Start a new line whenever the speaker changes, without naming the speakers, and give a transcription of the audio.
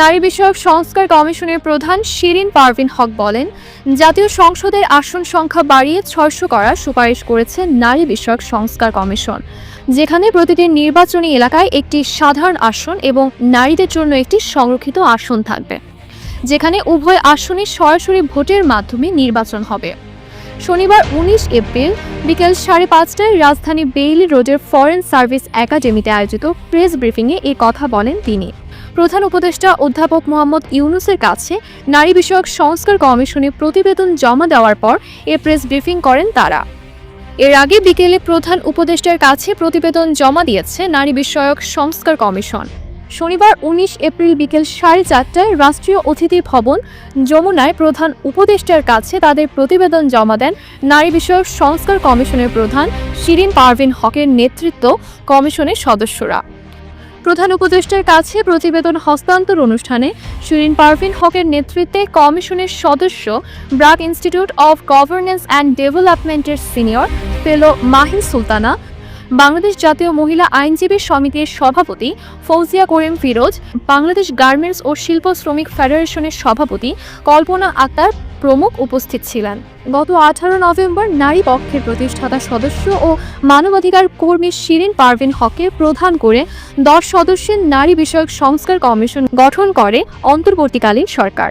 নারী বিষয়ক সংস্কার কমিশনের প্রধান শিরিন পারভিন হক বলেন, জাতীয় সংসদের আসন সংখ্যা বাড়িয়ে ছয়শো করার সুপারিশ করেছে নারী বিষয়ক সংস্কার কমিশন, যেখানে প্রতিটি নির্বাচনী এলাকায় একটি সাধারণ আসন এবং নারীদের জন্য একটি সংরক্ষিত আসন থাকবে, যেখানে উভয় আসনে সরাসরি ভোটের মাধ্যমে নির্বাচন হবে। শনিবার উনিশ এপ্রিল বিকেল সাড়ে পাঁচটায় রাজধানী বেইলি রোডের ফরেন সার্ভিস একাডেমিতে আয়োজিত প্রেস ব্রিফিংয়ে এ কথা বলেন তিনি। প্রধান উপদেষ্টা অধ্যাপক মোহাম্মদ ইউনুসের কাছে নারী বিষয়ক সংস্কার কমিশনে প্রতিবেদন জমা দেওয়ার পর এ প্রেস ব্রিফিং করেন তারা। এর আগে বিকেলে প্রধান উপদেষ্টার কাছে প্রতিবেদন জমা দিয়েছে নারী বিষয়ক সংস্কার কমিশন। শনিবার উনিশ এপ্রিল বিকেল সাড়ে চারটায় রাষ্ট্রীয় অতিথি ভবন যমুনায় প্রধান উপদেষ্টার কাছে তাদের প্রতিবেদন জমা দেন নারী বিষয়ক সংস্কার কমিশনের প্রধান শিরিন পারভিন হকের নেতৃত্ব কমিশনের সদস্যরা। প্রধান উপদেষ্টার কাছে প্রতিবেদন হস্তান্তর অনুষ্ঠানে শিরিন পারভিন হকের নেতৃত্বে কমিশনের সদস্য BRAC institute of governance and ডেভেলপমেন্টের সিনিয়র ফেলো মাহিন সুলতানা, বাংলাদেশ জাতীয় মহিলা আইনজীবী সমিতির সভাপতি ফৌজিয়া করিম ফিরোজ, বাংলাদেশ গার্মেন্টস ও শিল্প শ্রমিক ফেডারেশনের সভাপতি কল্পনা আক্তার প্রমুখ উপস্থিত ছিলেন। গত আঠারো নভেম্বর নারী পক্ষের প্রতিষ্ঠাতা সদস্য ও মানবাধিকার কর্মী শিরিন পারভিন হককে প্রধান করে দশ সদস্যের নারী বিষয়ক সংস্কার কমিশন গঠন করে অন্তর্বর্তীকালীন সরকার।